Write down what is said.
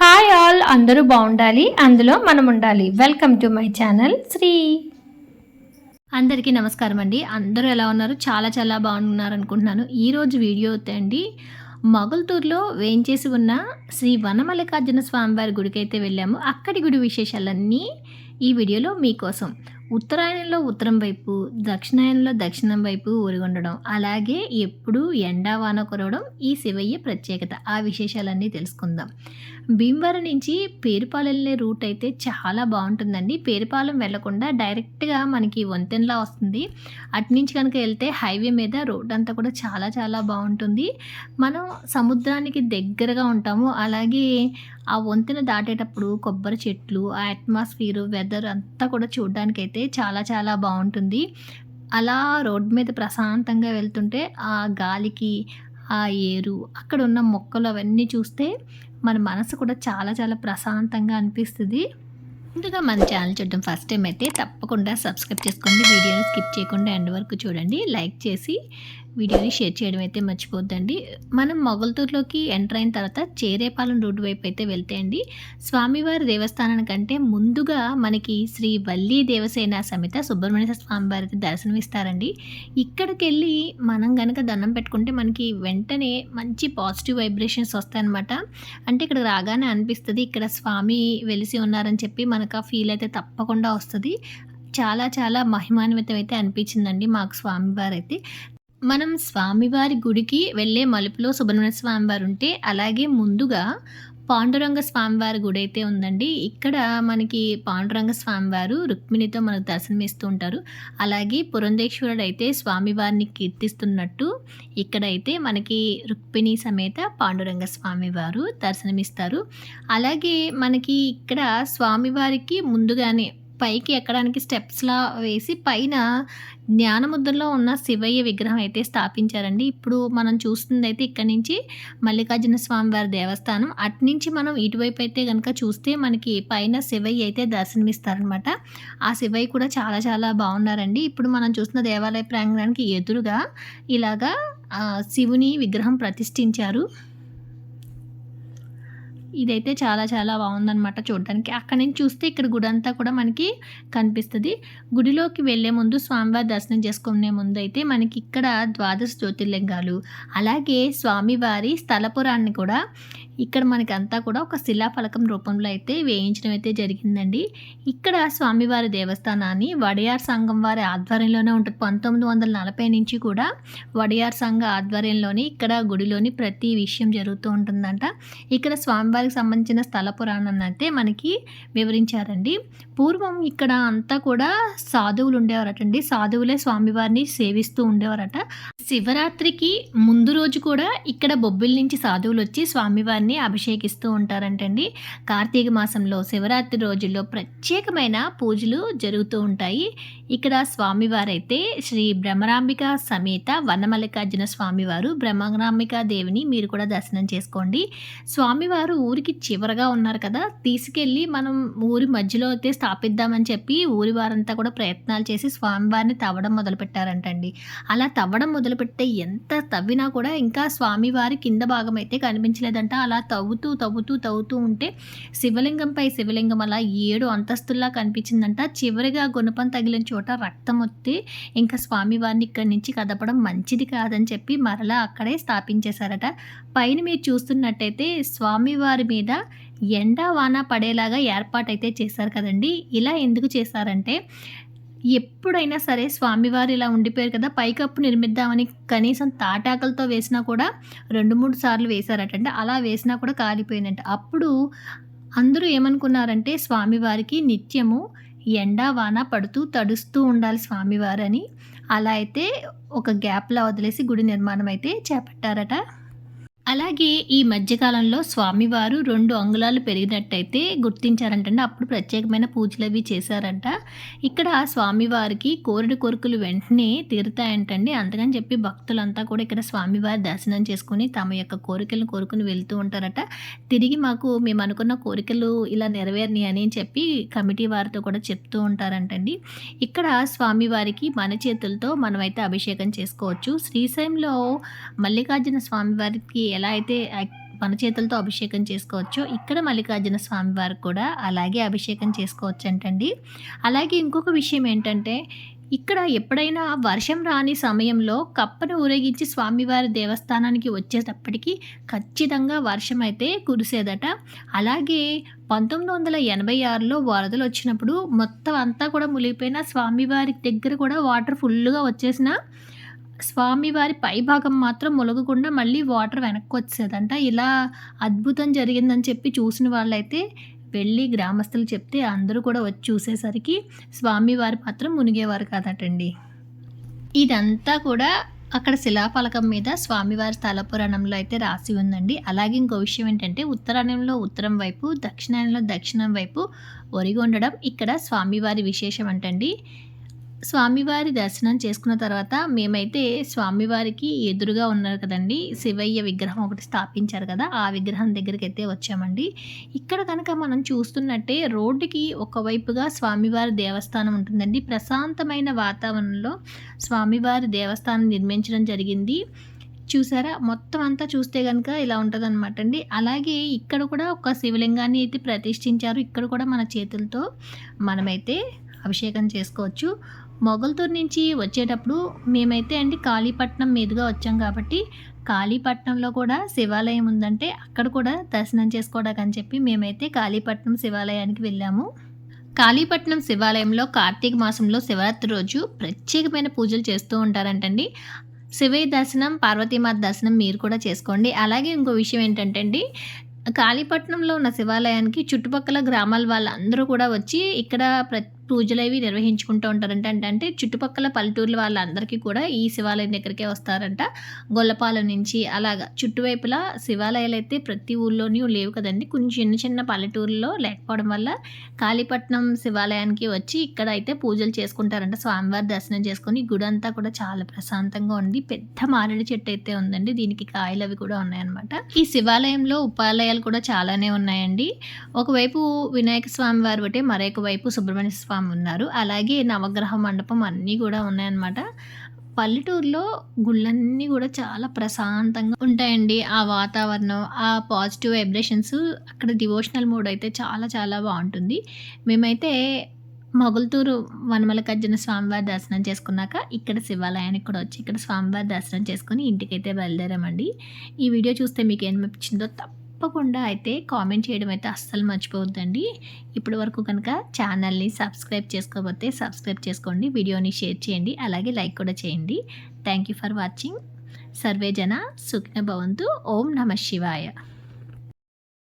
Hi all అందరూ బాగుండాలి అందులో మనం ఉండాలి. Welcome to my channel Sri. అందరికీ నమస్కారం అండి. అందరూ ఎలా ఉన్నారు? చాలా చాలా బాగున్నారు అనుకుంటున్నాను. ఈరోజు వీడియో అండి మొగల్తూరులో వేయించేసి ఉన్న శ్రీ వనమల్లికార్జున స్వామివారి గుడికి అయితే వెళ్ళాము. అక్కడి గుడి విశేషాలన్నీ ఈ వీడియోలో మీకోసం. ఉత్తరాయణంలో ఉత్తరం వైపు దక్షిణాయనంలో దక్షిణం వైపు ఊరిగొండడం అలాగే ఎప్పుడూ ఎండా వాన కురవడం ఈ శివయ్య ప్రత్యేకత. ఆ విశేషాలన్నీ తెలుసుకుందాం. భీమవరం నుంచి పేరుపాలెం వెళ్ళే రూట్ అయితే చాలా బాగుంటుందండి. పేరుపాలెం వెళ్ళకుండా డైరెక్ట్గా మనకి వంతెనలా వస్తుంది. అటు నుంచి కనుక వెళ్తే హైవే మీద రోడ్ అంతా కూడా చాలా చాలా బాగుంటుంది. మనం సముద్రానికి దగ్గరగా ఉంటాము. అలాగే ఆ వంతెన దాటేటప్పుడు కొబ్బరి చెట్లు ఆ అట్మాస్ఫియర్ వెదర్ అంతా కూడా చూడడానికి అయితే చాలా చాలా బాగుంటుంది. అలా రోడ్ మీద ప్రశాంతంగా వెళ్తుంటే ఆ గాలికి ఆ ఏరు అక్కడ ఉన్న మొక్కలు అవన్నీ చూస్తే మన మనసు కూడా చాలా చాలా ప్రశాంతంగా అనిపిస్తుంది. ముందుగా మన ఛానల్ చూడడం ఫస్ట్ టైం అయితే తప్పకుండా సబ్స్క్రైబ్ చేసుకోండి. వీడియోని స్కిప్ చేయకుండా ఎండ్ వరకు చూడండి. లైక్ చేసి వీడియోని షేర్ చేయడం అయితే మర్చిపోద్దండి. మనం మొగల్తూరులోకి ఎంటర్ అయిన తర్వాత చేరేపాలెం రోడ్డు వైపు అయితే వెళ్తే అండి స్వామివారి దేవస్థానానికంటే ముందుగా మనకి శ్రీ వల్లి దేవసేన సమేత సుబ్రహ్మణ్య స్వామివారి అయితే దర్శనమిస్తారండి ఇక్కడికి వెళ్ళి మనం కనుక దండం పెట్టుకుంటే మనకి వెంటనే మంచి పాజిటివ్ వైబ్రేషన్స్ వస్తాయన్నమాట. అంటే ఇక్కడ రాగానే అనిపిస్తుంది ఇక్కడ స్వామి వెలిసి ఉన్నారని చెప్పి మనకు ఆ ఫీల్ అయితే తప్పకుండా వస్తుంది. చాలా చాలా మహిమాన్వితం అయితే అనిపించిందండి మాకు స్వామివారు అయితే. మనం స్వామివారి గుడికి వెళ్ళే మలుపులో సుబ్రహ్మణ్య స్వామివారు ఉంటే అలాగే ముందుగా పాండురంగ స్వామివారి గుడి అయితే ఉందండి. ఇక్కడ మనకి పాండురంగ స్వామివారు రుక్మిణితో మనకు దర్శనమిస్తూ ఉంటారు. అలాగే పురంధేశ్వరుడు అయితే స్వామివారిని కీర్తిస్తున్నట్టు ఇక్కడైతే మనకి రుక్మిణి సమేత పాండురంగ స్వామివారు దర్శనమిస్తారు. అలాగే మనకి ఇక్కడ స్వామివారికి ముందుగానే పైకి ఎక్కడానికి స్టెప్స్లా వేసి పైన జ్ఞానముద్రలో ఉన్న శివయ్య విగ్రహం అయితే స్థాపించారండి. ఇప్పుడు మనం చూస్తుంది అయితే ఇక్కడ నుంచి మల్లికార్జున స్వామి వారి దేవస్థానం. అటు నుంచి మనం ఇటువైపు అయితే కనుక చూస్తే మనకి పైన శివయ్య అయితే దర్శనమిస్తారనమాట ఆ శివయ్య కూడా చాలా చాలా బాగున్నారండి. ఇప్పుడు మనం చూస్తున్న దేవాలయ ప్రాంగణానికి ఎదురుగా ఇలాగా శివుని విగ్రహం ప్రతిష్ఠించారు. ఇదైతే చాలా చాలా బాగుందనమాట చూడడానికి. అక్కడ నుంచి చూస్తే ఇక్కడ గుడి అంతా కూడా మనకి కనిపిస్తుంది. గుడిలోకి వెళ్ళే ముందు స్వామివారి దర్శనం చేసుకునే ముందు అయితే మనకి ఇక్కడ ద్వాదశ జ్యోతిర్లింగాలు. అలాగే స్వామివారి స్థలపురాన్ని కూడా ఇక్కడ మనకంతా కూడా ఒక శిలాఫలకం రూపంలో అయితే వేయించడం అయితే జరిగిందండి. ఇక్కడ స్వామివారి దేవస్థానాన్ని వడియార్ సంఘం వారి ఆధ్వర్యంలోనే ఉంటుంది. పంతొమ్మిది వందల నలభై నుంచి కూడా వడియార్ సంఘ ఆధ్వర్యంలోని ఇక్కడ గుడిలోని ప్రతి విషయం జరుగుతూ ఉంటుందంట. ఇక్కడ స్వామివారికి సంబంధించిన స్థల పురాణాన్ని అయితే మనకి వివరించారండి. పూర్వం ఇక్కడ అంతా కూడా సాధువులు ఉండేవారటండి. సాధువులే స్వామివారిని సేవిస్తూ ఉండేవారట. శివరాత్రికి ముందు రోజు కూడా ఇక్కడ బొబ్బిల నుంచి సాధువులు వచ్చి స్వామివారిని అభిషేకిస్తూ ఉంటారంటండి. కార్తీక మాసంలో శివరాత్రి రోజుల్లో ప్రత్యేకమైన పూజలు జరుగుతూ ఉంటాయి. ఇక్కడ స్వామివారైతే శ్రీ బ్రహ్మరాంబిక సమేత వనమల్లికార్జున స్వామివారు బ్రహ్మరాంబిక దేవిని మీరు కూడా దర్శనం చేసుకోండి. స్వామివారు ఊరికి చివరగా ఉన్నారు కదా తీసుకెళ్ళి మనం ఊరి మధ్యలో అయితే స్థాపిద్దామని చెప్పి ఊరి వారంతా కూడా ప్రయత్నాలు చేసి స్వామివారిని తవ్వడం మొదలుపెట్టారంటండి. అలా తవ్వడం మొదలుపెడితే ఎంత తవ్వినా కూడా ఇంకా స్వామివారి కింద భాగం అయితే కనిపించలేదంట. అలా తవ్వుతూ తవ్వుతూ తవ్వుతూ ఉంటే శివలింగంపై శివలింగం అలా ఏడు అంతస్తుల్లా కనిపించిందంట. చివరిగా గుణపం తగిలిన చోట రక్తం వస్తే ఇంకా స్వామివారిని ఇక్కడి నుంచి కదపడం మంచిది కాదని చెప్పి మరలా అక్కడే స్థాపించేశారట. పైన మీరు చూస్తున్నట్టయితే స్వామివారి మీద ఎండ వాన పడేలాగా ఏర్పాటైతే చేశారు కదండి. ఇలా ఎందుకు చేశారంటే ఎప్పుడైనా సరే స్వామివారు ఇలా ఉండిపోయారు కదా పైకప్పు నిర్మిద్దామని కనీసం తాటాకులతో వేసినా కూడా రెండు మూడు సార్లు వేశారట అంటే అలా వేసినా కూడా కాలిపోయిందంట. అప్పుడు అందరూ ఏమనుకున్నారంటే స్వామివారికి నిత్యము ఎండా వాన పడుతూ తడుస్తూ ఉండాలి స్వామివారు అని అలా అయితే ఒక గ్యాప్లా వదిలేసి గుడి నిర్మాణం అయితే చేపట్టారట. అలాగే ఈ మధ్యకాలంలో స్వామివారు రెండు అంగుళాలు పెరిగినట్టయితే గుర్తించారంటండి. అప్పుడు ప్రత్యేకమైన పూజలు అవి చేశారంట. ఇక్కడ స్వామివారికి కోరిన కోరికలు వెంటనే తీరుతాయంటండి. అందుకని చెప్పి భక్తులంతా కూడా ఇక్కడ స్వామివారి దర్శనం చేసుకుని తమ యొక్క కోరికలను కోరుకుని వెళ్తూ ఉంటారట. తిరిగి మాకు మేము అనుకున్న కోరికలు ఇలా నెరవేరినాయి అని చెప్పి కమిటీ వారితో కూడా చెప్తూ ఉంటారంటండి. ఇక్కడ స్వామివారికి మన చేతులతో మనమైతే అభిషేకం చేసుకోవచ్చు. శ్రీశైలంలో మల్లికార్జున స్వామివారికి ఎలా అయితే మన చేతులతో అభిషేకం చేసుకోవచ్చో ఇక్కడ మల్లికార్జున స్వామి వారు కూడా అలాగే అభిషేకం చేసుకోవచ్చు అంటండి అలాగే ఇంకొక విషయం ఏంటంటే ఇక్కడ ఎప్పుడైనా వర్షం రాని సమయంలో కప్పను ఊరేగించి స్వామివారి దేవస్థానానికి వచ్చేటప్పటికి ఖచ్చితంగా వర్షం అయితే కురిసేదట. అలాగే పంతొమ్మిది వందల ఎనభై ఆరులో వరదలు వచ్చినప్పుడు మొత్తం అంతా కూడా మునిగిపోయిన స్వామివారి దగ్గర కూడా వాటర్ ఫుల్గా వచ్చేసిన స్వామివారి పైభాగం మాత్రం ములగకుండా మళ్ళీ వాటర్ వెనక్కి వచ్చేదంట ఇలా అద్భుతం జరిగిందని చెప్పి చూసిన వాళ్ళైతే వెళ్ళి గ్రామస్తులు చెప్తే అందరూ కూడా వచ్చి చూసేసరికి స్వామివారి మాత్రం మునిగేవారు కాదటండి. ఇదంతా కూడా అక్కడ శిలాఫలకం మీద స్వామివారి స్థల పురాణంలో అయితే రాసి ఉందండి. అలాగే ఇంకో విషయం ఏంటంటే ఉత్తరాయణంలో ఉత్తరం వైపు దక్షిణాయనంలో దక్షిణం వైపు ఒరిగి ఉండడం ఇక్కడ స్వామివారి విశేషం అంటండి. స్వామివారి దర్శనం చేసుకున్న తర్వాత మేమైతే స్వామివారికి ఎదురుగా ఉన్నారు కదండి. శివయ్య విగ్రహం ఒకటి స్థాపించారు కదా ఆ విగ్రహం దగ్గరికి అయితే వచ్చామండి. ఇక్కడ కనుక మనం చూస్తున్నట్టే రోడ్డుకి ఒకవైపుగా స్వామివారి దేవస్థానం ఉంటుందండి. ప్రశాంతమైన వాతావరణంలో స్వామివారి దేవస్థానం నిర్మించడం జరిగింది. చూసారా? మొత్తం అంతా చూస్తే కనుక ఇలా ఉంటుంది అనమాట అండి. అలాగే ఇక్కడ కూడా ఒక శివలింగాన్ని అయితే ప్రతిష్ఠించారు. ఇక్కడ కూడా మన చేతులతో మనమైతే అభిషేకం చేసుకోవచ్చు. మొగల్తూరు నుంచి వచ్చేటప్పుడు మేమైతే అండి కాళీపట్నం మీదుగా వచ్చాం కాబట్టి కాళీపట్నంలో కూడా శివాలయం ఉందంటే అక్కడ కూడా దర్శనం చేసుకోవడానికి అని చెప్పి మేమైతే కాళీపట్నం శివాలయానికి వెళ్ళాము. కాళీపట్నం శివాలయంలో కార్తీక మాసంలో శివరాత్రి రోజు ప్రత్యేకమైన పూజలు చేస్తూ ఉంటారంటండి. శివయ్య దర్శనం పార్వతీమాత దర్శనం మీరు కూడా చేసుకోండి. అలాగే ఇంకో విషయం ఏంటంటే అండి కాళీపట్నంలో ఉన్న శివాలయానికి చుట్టుపక్కల గ్రామాల వాళ్ళందరూ కూడా వచ్చి ఇక్కడ ప్ర పూజలు అవి నిర్వహించుకుంటూ ఉంటారంట అంటే. చుట్టుపక్కల పల్లెటూర్ల వాళ్ళందరికీ కూడా ఈ శివాలయం దగ్గరికే వస్తారంట. గొల్లపాలెం నుంచి అలాగా చుట్టువైపులా శివాలయాలు అయితే ప్రతి ఊళ్ళోనూ లేవు కదండి. కొంచెం చిన్న చిన్న పల్లెటూరులో లేకపోవడం వల్ల కాళీపట్నం శివాలయానికి వచ్చి ఇక్కడ అయితే పూజలు చేసుకుంటారంట. స్వామివారి దర్శనం చేసుకొని గుడి అంతా కూడా చాలా ప్రశాంతంగా ఉంది. పెద్ద మారేడు చెట్టు అయితే ఉందండి. దీనికి కాయలు అవి కూడా ఉన్నాయన్నమాట. ఈ శివాలయంలో ఉపాలయాలు కూడా చాలానే ఉన్నాయండి. ఒకవైపు వినాయక స్వామి వారు ఒకటి మరొక వైపు సుబ్రహ్మణ్య స్వామి స్వామి ఉన్నారు. అలాగే నవగ్రహ మండపం అన్నీ కూడా ఉన్నాయన్నమాట. పల్లెటూరులో గుళ్ళన్నీ కూడా చాలా ప్రశాంతంగా ఉంటాయండి. ఆ వాతావరణం ఆ పాజిటివ్ వైబ్రేషన్స్ అక్కడ డివోషనల్ మూడ్ అయితే చాలా చాలా బాగుంటుంది. మేమైతే మొగల్తూరు వనమలకర్జున స్వామివారి దర్శనం చేసుకున్నాక ఇక్కడ శివాలయానికి కూడా వచ్చి ఇక్కడ స్వామివారి దర్శనం చేసుకుని ఇంటికైతే బయలుదేరామండి. ఈ వీడియో చూస్తే మీకు ఏమనిపించిందో తప్ప తప్పకుండా అయితే కామెంట్ చేయడం అయితే అస్సలు మర్చిపోవద్దండి. ఇప్పటి వరకు కనుక ఛానల్ని సబ్స్క్రైబ్ చేసుకోకపోతే సబ్స్క్రైబ్ చేసుకోండి వీడియోని షేర్ చేయండి అలాగే లైక్ కూడా చేయండి. Thank you for watching. Survey జన సుఖ్న భవంతు. ఓం నమ శివాయ.